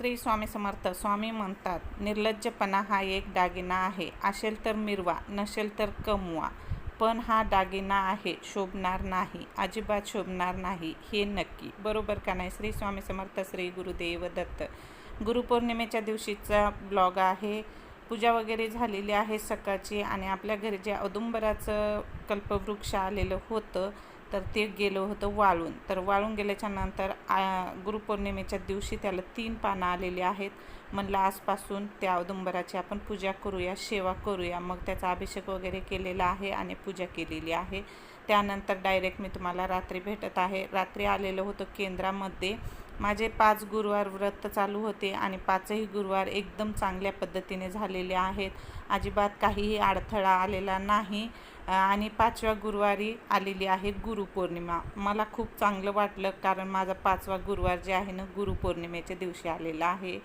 श्री स्वामी समर्थ स्वामी म्हणतात निर्लज्जपणा हा एक दागिना आहे. असेल तर मिरवा नसेल तर कमवा. पण हा दागिना आहे शोभणार नाही अजिबात शोभणार नाही हे नक्की. बरोबर का नाही? श्री स्वामी समर्थ श्री गुरुदेव दत्त. गुरुपौर्णिमेच्या दिवशीचा ब्लॉग आहे. पूजा वगैरे झालेली आहे सकाळची आणि आपल्या घरी जे औदुंबराचं कल्पवृक्ष आलेलं होतं तर ते गेलं होतं वाळून. तर वाळून गेल्याच्यानंतर गुरुपौर्णिमेच्या दिवशी त्याला तीन पानं आलेली आहेत. म्हणलं आजपासून त्या औदुंबराची आपण पूजा करूया सेवा करूया. मग त्याचा अभिषेक वगैरे केलेला आहे आणि पूजा केलेली आहे. त्यानंतर डायरेक्ट मी तुम्हाला रात्री भेटत आहे. रात्री आलेलं होतं केंद्रामध्ये. माझे पाच गुरुवार व्रत चालू होते आणि पाचही गुरुवार एकदम चांगल्या पद्धतीने झालेले आहेत. अजिबात काहीही अडथळा आलेला नाही. आणि पाचव्या गुरुवारी आलेली आहे गुरुपौर्णिमा. मला खूप चांगलं वाटलं कारण माझा पाचवा गुरुवार जे आहे ना गुरुपौर्णिमेच्या दिवशी आलेला आहे.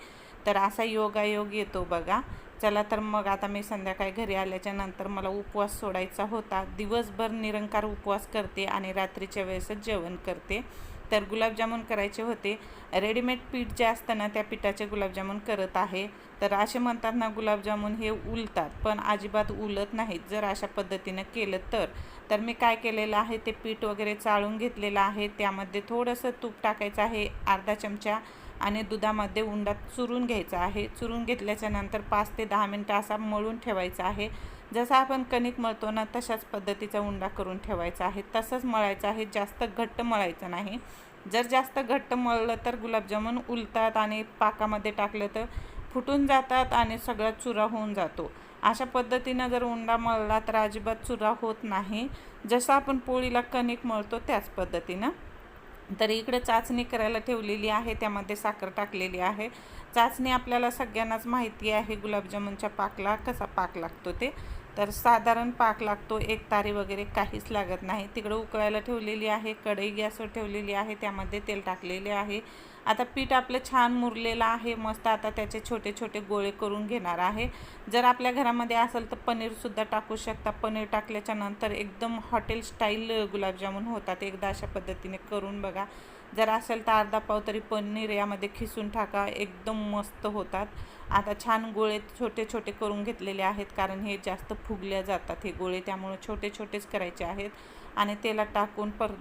तर असा योगायोग येतो बघा. चला तर मग आता मी संध्याकाळी घरी आल्याच्यानंतर मला उपवास सोडायचा होता. दिवसभर निरंकार उपवास करते आणि रात्रीच्या वेळेसच जेवण करते. तर गुलाबजामुन करायचे होते. रेडीमेड पीठ जे असतं ना त्या पिठाचे गुलाबजामुन करत आहे. तर असे म्हणतात ना गुलाबजामुन हे उलतात पण अजिबात उलत नाहीत. जर अशा पद्धतीनं केलं तर. तर मी काय केलेलं आहे ते पीठ वगैरे चाळून घेतलेलं आहे. त्यामध्ये थोडंसं तूप टाकायचं आहे अर्धा चमचा आणि दुधामध्ये उंडा चुरून घ्यायचा आहे. चुरून घेतल्याच्या नंतर पाच ते दहा मिनटं असा मळून ठेवायचा आहे. जसं आपण कणिक मळतो ना तशाच पद्धतीचा उंडा करून ठेवायचा आहे. तसंच मळायचं आहे. जास्त घट्ट मळायचं नाही. जर जास्त घट्ट मळलं तर गुलाबजामुन उलतात आणि पाकामध्ये टाकलं तर फुटून जातात आणि सगळा चुरा होऊन जातो. अशा पद्धतीनं जर उंडा मळला तर अजिबात चुरा होत नाही. जसं आपण पोळीला कणिक मळतो त्याच पद्धतीनं. तर इकडे चाचणी करायला ठेवलेली आहे त्यामध्ये साखर टाकलेली आहे. चाचणी आपल्याला सगळ्यांनाच माहिती आहे गुलाबजामुनच्या पाकला कसा पाक लागतो ते. तर साधारण पाक लागतो एक तारी वगैरे काहीच लागत नाही. तिकडं उकळायला ठेवलेली आहे कढई गॅसवर ठेवलेली आहे त्यामध्ये तेल टाकलेले आहे. आता पीठ आपलं छान मुरलेलं आहे मस्त आता त्याचे छोटे छोटे गोळे करून घेणार आहे. जर आपल्या घरामध्ये असेल तर पनीरसुद्धा टाकू शकता. पनीर टाकल्याच्या नंतर एकदम हॉटेल स्टाईल गुलाबजामुन होतात एकदा अशा पद्धतीने करून बघा. जर असेल तर अर्धा पाव तरी पनीर यामध्ये खिसून टाका एकदम मस्त होतात. आता छान गोळे छोटे छोटे करून घेतलेले आहेत कारण हे जास्त फुगल्या जातात हे गोळे त्यामुळे छोटे छोटेच करायचे आहेत. आणि तेलात टाकून पर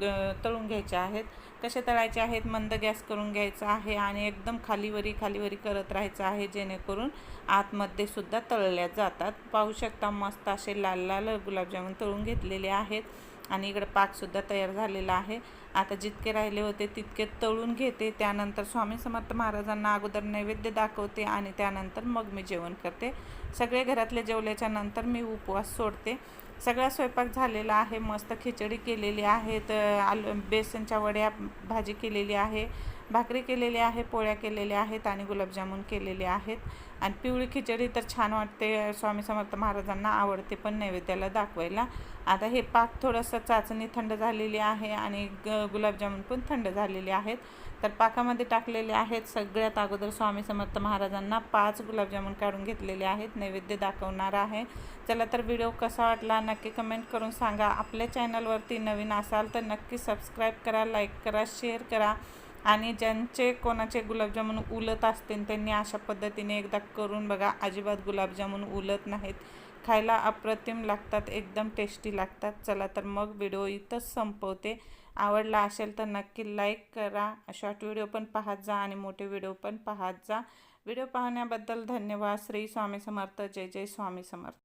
तळून घ्यायचे आहेत. कसे तळायचे आहेत? मंद गॅस करून घ्यायचा आहे आणि एकदम खालीवरी खालीवरी करत राहायचं आहे. जेणेकरून आतमध्ये सुद्धा तळल्या जातात. पाहू शकता मस्त असे लाल लाल गुलाबजामुन तळून घेतलेले आहेत. आणि इकडं पाकसुद्धा तयार झालेला आहे. आता जितके राहिले होते तितके तळून घेते. त्यानंतर स्वामी समर्थ महाराजांना अगोदर नैवेद्य दाखवते आणि त्यानंतर मग मी जेवण करते. सगळे घरातले जेवल्याच्या नंतर मी उपवास सोडते. सगळा स्वयंपाक झालेला आहे. मस्त खिचडी केलेली आहे. तर आलू बेसनच्या वड्या भाजी केलेली आहे. भाकरी केलेली आहे. पोळ्या केलेल्या आहेत आणि गुलाबजामुन केलेले आहेत. आणि पिवळी खिचडी तर छान वाटते. स्वामी समर्थ महाराजांना आवडते पण नैवेद्याला दाखवायला. आता हे पाक थोडंसं चाचणी थंड झालेली आहे आणि ग गुलाबजामुन पण थंड झालेले आहेत. तर पाकामध्ये टाकलेले आहेत सगळ्यात अगोदर स्वामी समर्थ महाराजांना पाच गुलाबजामुन काढून घेतलेले आहेत. नैवेद्य दाखवणार आहे. चला तर व्हिडिओ कसा वाटला नक्की कमेंट करून सांगा. आपल्या चॅनलवरती नवीन असाल तर नक्की सबस्क्राईब करा लाईक करा शेअर करा. आणि ज्यांचे कोणाचे गुलाबजामुन उलत असतील त्यांनी अशा पद्धतीने एकदा करून बघा. अजिबात गुलाबजामुन उलत नाहीत. खायला अप्रतिम लागतात एकदम टेस्टी लागतात. चला तर मग व्हिडिओ इथंच संपवते. आवडला असेल तर नक्की लाईक करा. शॉर्ट व्हिडिओ पण पाहत जा आणि मोठे व्हिडिओ पण पाहत जा. व्हिडिओ पाहण्याबद्दल धन्यवाद. श्री स्वामी समर्थ. जय जय स्वामी समर्थ.